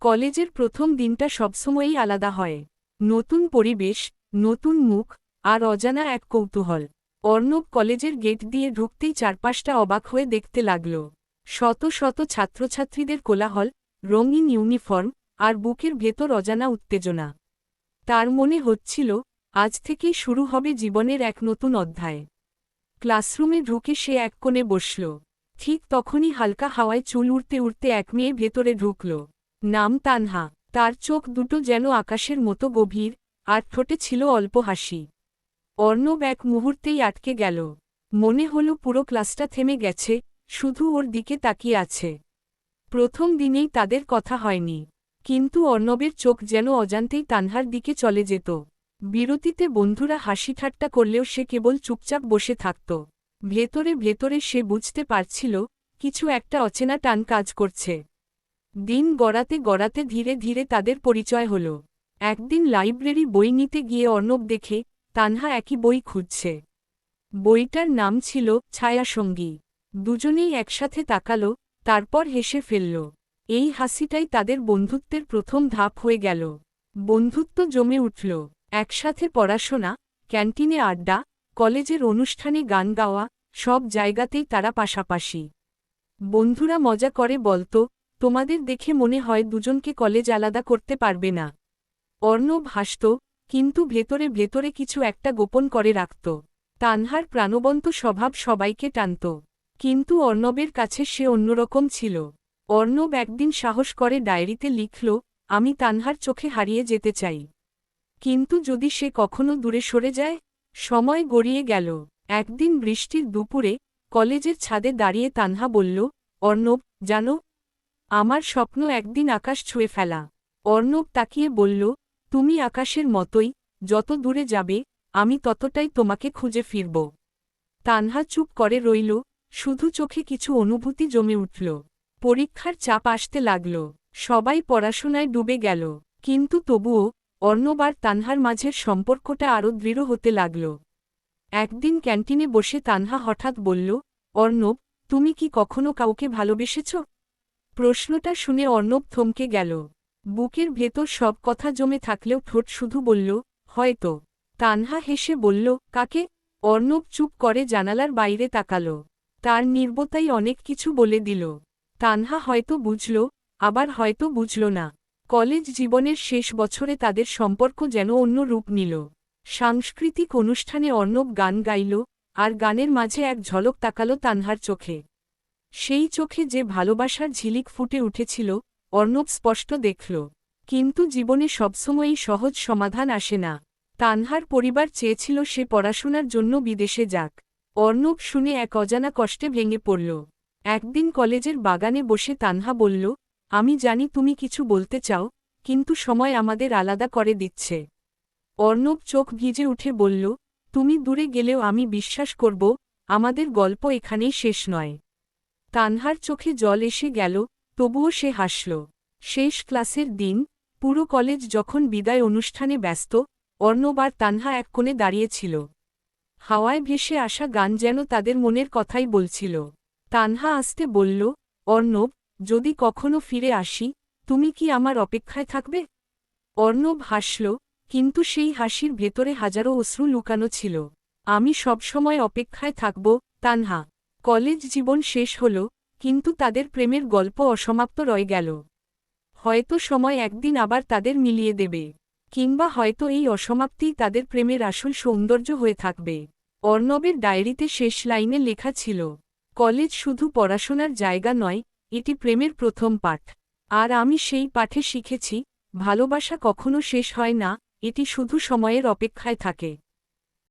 কলেজের প্রথম দিনটা সবসময়ই আলাদা হয়। নতুন পরিবেশ, নতুন মুখ, আর অজানা এক কৌতূহল। অর্ণব কলেজের গেট দিয়ে ঢুকতেই চারপাশটা অবাক হয়ে দেখতে লাগল। শত শত ছাত্রছাত্রীদের কোলাহল, রঙিন ইউনিফর্ম, আর বুকের ভেতর অজানা উত্তেজনা। তার মনে হচ্ছিল, আজ থেকেই শুরু হবে জীবনের এক নতুন অধ্যায়। ক্লাসরুমে ঢুকে সে এক কোণে বসল। ঠিক তখনই হালকা হাওয়ায় চুল উড়তে উড়তে এক মেয়ে ভেতরে ঢুকল। নাম তানহা। তার চোখ দুটো যেন আকাশের মতো গভীর, আর ঠোঁটে ছিল অল্প হাসি। অর্ণব এক মুহূর্তেই আটকে গেল। মনে হল পুরো ক্লাসটা থেমে গেছে, শুধু ওর দিকে তাকিয়ে আছে। প্রথম দিনেই তাদের কথা হয়নি। কিন্তু অর্ণবের চোখ যেন অজান্তেই তানহার দিকে চলে যেত। বিরতিতে বন্ধুরা হাসি ঠাট্টা করলেও সে কেবল চুপচাপ বসে থাকত। ভেতরে ভেতরে সে বুঝতে পারছিল, কিছু একটা অচেনা টান কাজ করছে। দিন গড়াতে গড়াতে ধীরে ধীরে তাদের পরিচয় হল। একদিন লাইব্রেরি বই নিতে গিয়ে অর্ণব দেখে, তানহা একই বই খুঁজছে। বইটার নাম ছিল ছায়াসঙ্গী। দুজনেই একসাথে তাকাল, তারপর হেসে ফেলল। এই হাসিটাই তাদের বন্ধুত্বের প্রথম ধাপ হয়ে গেল। বন্ধুত্ব জমে উঠল। একসাথে পড়াশোনা, ক্যান্টিনে আড্ডা, কলেজের অনুষ্ঠানে গান গাওয়া, সব জায়গাতেই তারা পাশাপাশি। বন্ধুরা মজা করে বলতো তোমাদের দেখে মনে হয় দুজনকে কলেজ আলাদা করতে পারবে না। অর্ণব হাসত, কিন্তু ভেতরে ভেতরে কিছু একটা গোপন করে রাখত। তানহার প্রাণবন্ত স্বভাব সবাইকে টানত, কিন্তু অর্ণবের কাছে সে অন্যরকম ছিল। অর্ণব একদিন সাহস করে ডায়েরিতে লিখল, আমি তানহার চোখে হারিয়ে যেতে চাই। কিন্তু যদি সে কখনো দূরে সরে যায়, সময় গড়িয়ে গেল। একদিন বৃষ্টির দুপুরে কলেজের ছাদে দাঁড়িয়ে তানহা বলল, অর্ণব, জানো আমার স্বপ্ন একদিন আকাশ ছুঁয়ে ফেলা। অর্ণব তাকিয়ে বলল, তুমি আকাশের মতোই, যত দূরে যাবে, আমি ততটাই তোমাকে খুঁজে ফিরব। তানহা চুপ করে রইল, শুধু চোখে কিছু অনুভূতি জমে উঠল। পরীক্ষার চাপ আসতে লাগল, সবাই পড়াশোনায় ডুবে গেল। কিন্তু তবুও, অর্ণব আর তানহার মাঝের সম্পর্কটা আরও দৃঢ় হতে লাগল। একদিন ক্যান্টিনে বসে তানহা হঠাৎ বলল, অর্ণব, তুমি কি কখনো কাউকে ভালোবেসেছ? প্রশ্নটা শুনে অর্ণব থমকে গেল। বুকের ভেতর সব কথা জমে থাকলেও ঠোঁট শুধু বলল, হয়তো। তানহা হেসে বলল, কাকে? অর্ণব চুপ করে জানালার বাইরে তাকাল। তার নির্বতাই অনেক কিছু বলে দিল। তানহা হয়তো বুঝল, আবার হয়তো বুঝল না। কলেজ জীবনের শেষ বছরে তাদের সম্পর্ক যেন অন্য রূপ নিল। সাংস্কৃতিক অনুষ্ঠানে অর্ণব গান গাইল, আর গানের মাঝে এক ঝলক তাকালো তানহার চোখে। সেই চোখে যে ভালোবাসার ঝিলিক ফুটে উঠেছিল, অর্ণব স্পষ্ট দেখল। কিন্তু জীবনে সবসময়ই সহজ সমাধান আসে না। তানহার পরিবার চেয়েছিল সে পড়াশোনার জন্য বিদেশে যাক। অর্ণব শুনে এক অজানা কষ্টে ভেঙে পড়ল। একদিন কলেজের বাগানে বসে তানহা বলল, আমি জানি তুমি কিছু বলতে চাও, কিন্তু সময় আমাদের আলাদা করে দিচ্ছে। অর্ণব চোখ ভিজে উঠে বলল, তুমি দূরে গেলেও আমি বিশ্বাস করব, আমাদের গল্প এখানেই শেষ নয়। তানহার চোখে জল এসে গেল, তবুও সে হাসল। শেষ ক্লাসের দিন, পুরো কলেজ যখন বিদায় অনুষ্ঠানে ব্যস্ত অর্ণব আর তানহা এক কোণে দাঁড়িয়েছিল। হাওয়ায় ভেসে আসা গান যেন তাদের মনের কথাই বলছিল। তানহা আসতে বলল, অর্ণব, যদি কখনো ফিরে আসি, তুমি কি আমার অপেক্ষায় থাকবে? অর্ণব হাসল, কিন্তু সেই হাসির ভেতরে হাজারো অশ্রু লুকানো ছিল। আমি সবসময় অপেক্ষায় থাকব, তানহা। কলেজ জীবন শেষ হল, কিন্তু তাদের প্রেমের গল্প অসমাপ্ত রয়ে গেল। হয়তো সময় একদিন আবার তাদের মিলিয়ে দেবে, কিংবা হয়তো এই অসমাপ্তিই তাদের প্রেমের আসল সৌন্দর্য হয়ে থাকবে। অর্ণবের ডায়েরিতে শেষ লাইনে লেখা ছিল, কলেজ শুধু পড়াশোনার জায়গা নয়, এটি প্রেমের প্রথম পাঠ। আর আমি সেই পাঠে শিখেছি, ভালোবাসা কখনো শেষ হয় না, এটি শুধু সময়ের অপেক্ষায় থাকে।